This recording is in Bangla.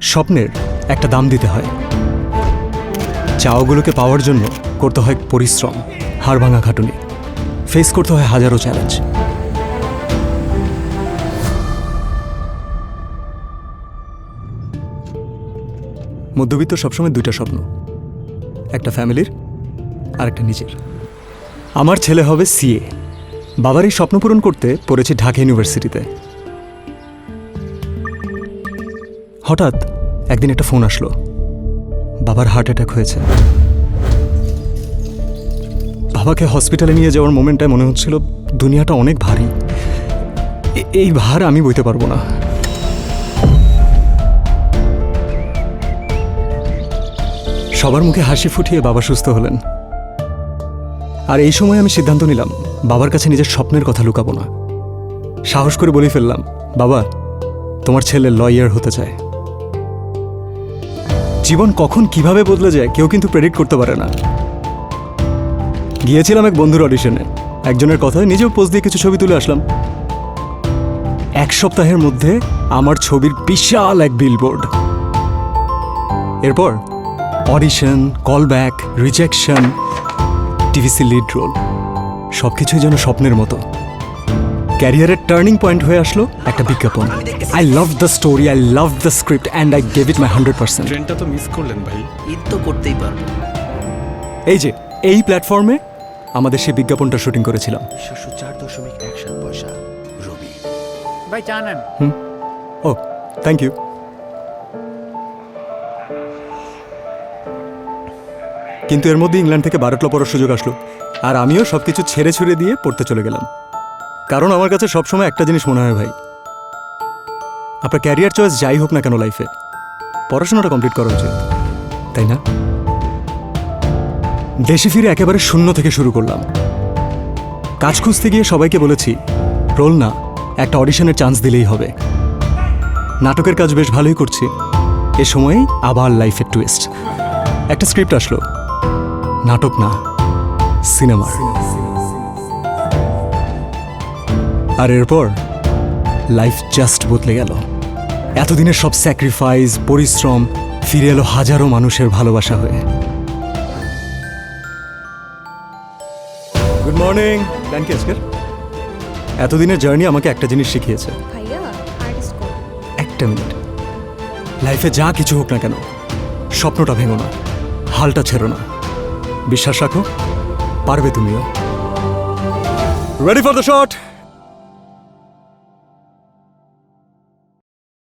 স্বপ্নের একটা দাম দিতে হয়। চাওগুলোকে পাওয়ার জন্য করতে হয় পরিশ্রম হাড় ভাঙা খাটুনি। ফেস করতে হয় হাজারো চ্যালেঞ্জ মধ্যবিত্ত সবসময় দুইটা স্বপ্ন, একটা ফ্যামিলির আর একটা নিজের। আমার ছেলে হবে সিএ বাবার এই স্বপ্ন পূরণ করতে পড়েছি ঢাকা ইউনিভার্সিটিতে। হঠাৎ একদিন একটা ফোন আসলো। বাবার হার্ট অ্যাটাক হয়েছে। বাবাকে হসপিটালে নিয়ে যাওয়ার মোমেন্টটায় মনে হচ্ছিল দুনিয়াটা অনেক ভারী। এই ভার আমি বইতে পারব না। সবার মুখে হাসি ফুটিয়ে বাবা সুস্থ হলেন। আর এই সময় আমি সিদ্ধান্ত নিলাম, বাবার কাছে নিজের স্বপ্নের কথা লুকাবো না। সাহস করে বলে ফেললাম, বাবা, তোমার ছেলে লয়ার হতে চায়। জীবন কখন কীভাবে বদলে যায় কেউ কিন্তু প্রেডিক্ট করতে পারে না। গিয়েছিলাম এক বন্ধুর অডিশনে একজনের কথায় নিজেও পোজ দিয়ে কিছু ছবি তুলে আসলাম। এক সপ্তাহের মধ্যে আমার ছবির বিশাল এক বিলবোর্ড এরপর audition call back rejection TVC lead role সব কিছুই যেন স্বপ্নের মতো। ক্যারিয়ারের টার্নিং পয়েন্ট হয়ে আসলো একটা বিজ্ঞাপন। I love the story I love the script and I gave it my hundred percent ট্রেনটা তো মিস করলেন ভাই। ঈদ তো করতেই পারব। এই যে এই প্ল্যাটফর্মে আমাদের সেই বিজ্ঞাপনটা শুটিং করেছিলাম। সাতশো চার দশমিক এক সাত পয়সা রবি। ভাই চা নেন। ও থ্যাংক ইউ কিন্তু এর মধ্যে ইংল্যান্ড থেকে বারোটলা পড়ার সুযোগ আসলো। আর আমিও সব কিছু ছেড়ে ছুড়ে দিয়ে পড়তে চলে গেলাম। কারণ আমার কাছে সবসময় একটা জিনিস মনে হয় ভাই। আপনার ক্যারিয়ার চয়েস যাই হোক না কেন লাইফে পড়াশোনাটা কমপ্লিট করা উচিত, তাই না? দেশে ফিরে একেবারে শূন্য থেকে শুরু করলাম। কাজ খুঁজতে গিয়ে সবাইকে বলেছি, রোল না, একটা অডিশনের চান্স দিলেই হবে। নাটকের কাজ বেশ ভালোই করছি। এ সময়েই আবার লাইফের টুইস্ট একটা স্ক্রিপ্ট আসলো। নাটক না সিনেমার আর এরপর লাইফ জাস্ট বদলে গেল। এতদিনের সব স্যাক্রিফাইস পরিশ্রম ফিরে এলো হাজারো মানুষের ভালোবাসা হয়ে। গুড মর্নিং প্ল্যান কি আজকের। এতদিনের জার্নি আমাকে একটা জিনিস শিখিয়েছে। একটা মিনিট। লাইফে যা কিছু হোক না কেন স্বপ্নটা ভেঙো না হালটা ছেড়ো না। বিশ্বাস রাখো পারবে তুমিও। Ready for the shot